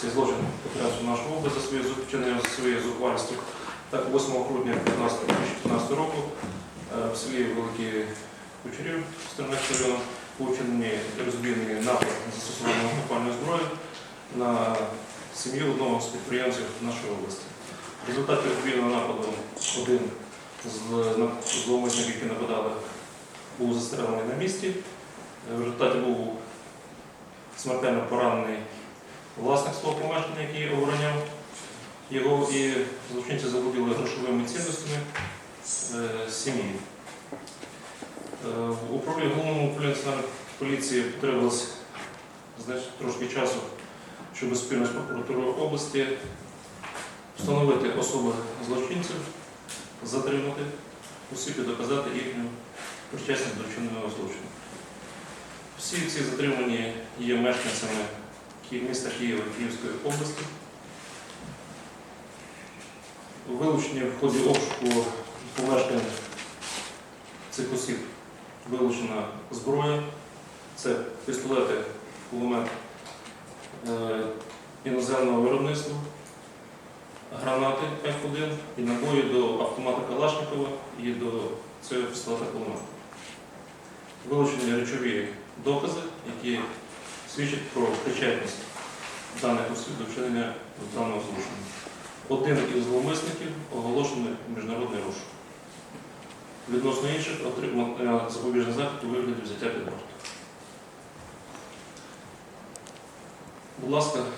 цей злочин в нашу область за своє вчинення за своєю зухвальством. Так, 8 грудня 15 2015 року е, в селі Великі Кучерів Стернецького району був вчинений розбійний напад з застосуванням зброї на сім'ю одного з підприємців нашої області. В результаті розбійного нападу один з зловмисників, які нападали, був застрелений на місці. Е, В результаті був смертельно поранений свого який обороняв його, і злочинці заволоділи грошовими цінностями е, сім'ї. Е, В головному управлінні поліції потребувалось значить, трошки часу, щоб спільно з прокуратурою області встановити особи злочинців, затримати осіб і доказати їхню причесність до вчиненого злочину. Всі ці затримані є мешканцями міста Києва Київської області. Вилучені в ході обшуку помешкань цих осіб вилучена зброя. Це пістолети, кулемет е, іноземного виробництва, гранати F1 і набої до автомата Калашникова і до цього пістолета кулемета. Вилучені речові докази, які свідчать про причетність даних осіб до вчинення даного злочину. Один із зловмисників оголошений міжнародний розшук. Відносно інших отримав запобіжний захід у вигляді взяття під варту. Будь ласка,